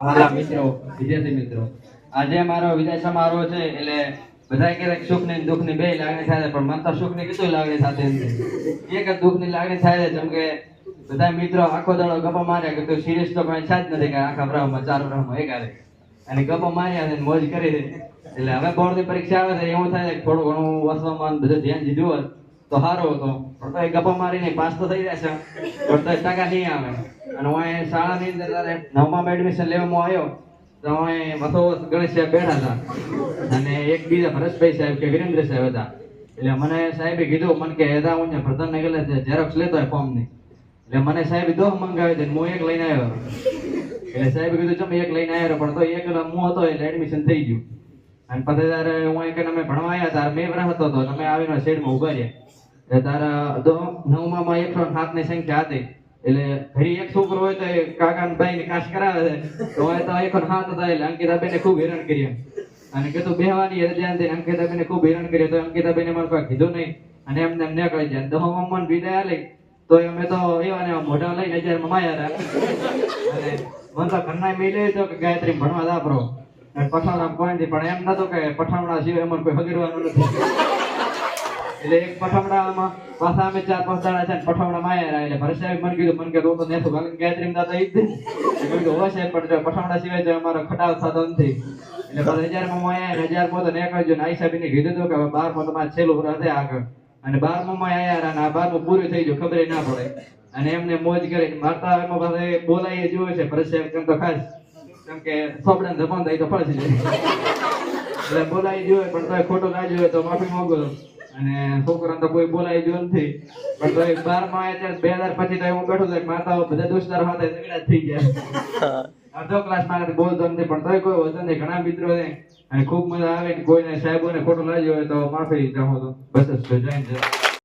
આખો બ્રહ્મ ચાર બ્રહ્મ એક હારે અને ગપ્પા માર્યા અને મોજ કરી દે એટલે હવે બોર્ડની પરીક્ષા આવે છે એવું થાય થોડું ઘણું વાંચવામાં બધું ધ્યાન દીધું હોત તો સારું હતો. પણ તો એ ગપ્પા મારીને પાસ તો થઈ જશે પણ દસ ટકા નહીં આવે. અને હું અહીં શાળાની અંદર તારે નવમામાં એડમિશન લેવામાં આવ્યો, તો અહીં વસો ગણેશ સાહેબ બેઠા હતા. અને એક બીજા ભરતભાઈ સાહેબ કે વિરેન્દ્ર સાહેબ હતા. એટલે મને સાહેબે કીધું, મને કે હેદા હું ને ગયેલા છે લેતો હોય ફોર્મની એટલે મને સાહેબ દોહ મંગાવ્યો છે હું એક લઈને આવ્યો. એટલે સાહેબે કીધું, ચમ એક લઈને આવ્યો પણ તો એક હું હતો, એટલે એડમિશન થઈ ગયું. અને પછી તારે હું એક અમે ભણવા આવ્યા તારે બે વર્ષ હતો તમે આવીને શેડમાં ઊભા રહ્યા. તારા દો નવમાં એકસો સાતની સંખ્યા હતી. એટલે ઘરે એક છોકરો હોય તો એ કાકા ભાઈ ને કાશ કરાવે છે. તો હોય તો એક હાથ હતા એટલે ને ખૂબ હેરાન કર્યા અને કીધું, બેહવાની રજા હતી ને ખૂબ હેરાન કર્યા તો અંકિતાબેને મને કોઈ કીધું નહીં. અને એમને એમ નીકળી જાય. દહમામાં મને વિદાય આલી તો અમે તો એવા ને મોઢા લઈને હજાર માયા અને મને તો ઘરના મેલે તો કે ગાયત્રી ભણવા દાપરો પઠાણ આમ કોઈ પણ એમ નતો કે પઠાવડા સિવાય અમને કોઈ હગરવાનું નથી. એટલે એક પઠવડામાં પાછા અમે ચાર પાંચ દાડા છે પઠવડા પઠામડા માં આયા એટલે ભરત સાહેબ મને કીધું, મને કે તું તો કારણ કે ગાયત્રી દાદા ઈ જ કીધું હોય સાહેબ, પણ પઠવડા સિવાય જો અમારો ખટાવ થતો નથી. એટલે પછી હજારમાં આયા હજાર પોતે ને નીકળજો ને આઈ સાહેબ કીધું કે બારમાં તમારે છેલ્લું હશે આગળ. અને બારમાં આયા અને આ બારમાં પૂરું થઈ ગયું, ખબર ના પડે. અને એમને મોજ કરી મારતા એમાં પાસે બોલાઈ જોયું છે, ભરત સાહેબ કેમ તો ખાસ કેમ કે સોપડા ધપાન થાય તો ફળશે એટલે બોલાઈ જોયો પણ તો ખોટો ના જોયો તો માફી માંગુ. અને છોકરાને તો કોઈ બોલાઈ ગયો નથી. પણ તોય બારમાં આવ્યા ત્યારે બે હજાર પછી તો હું બેઠો હતો માતા બધા દોસ્તાર સાથે ઝઘડા થઈ ગયા. અડધો ક્લાસ મારાથી બોલતો નથી પણ તોય કોઈ વધુ નહીં. ઘણા મિત્રો ને અને ખૂબ મજા આવે કોઈને સાહેબોને ખોટું લાગ્યો હોય તો માફી ચાહો તો બસ જય જય.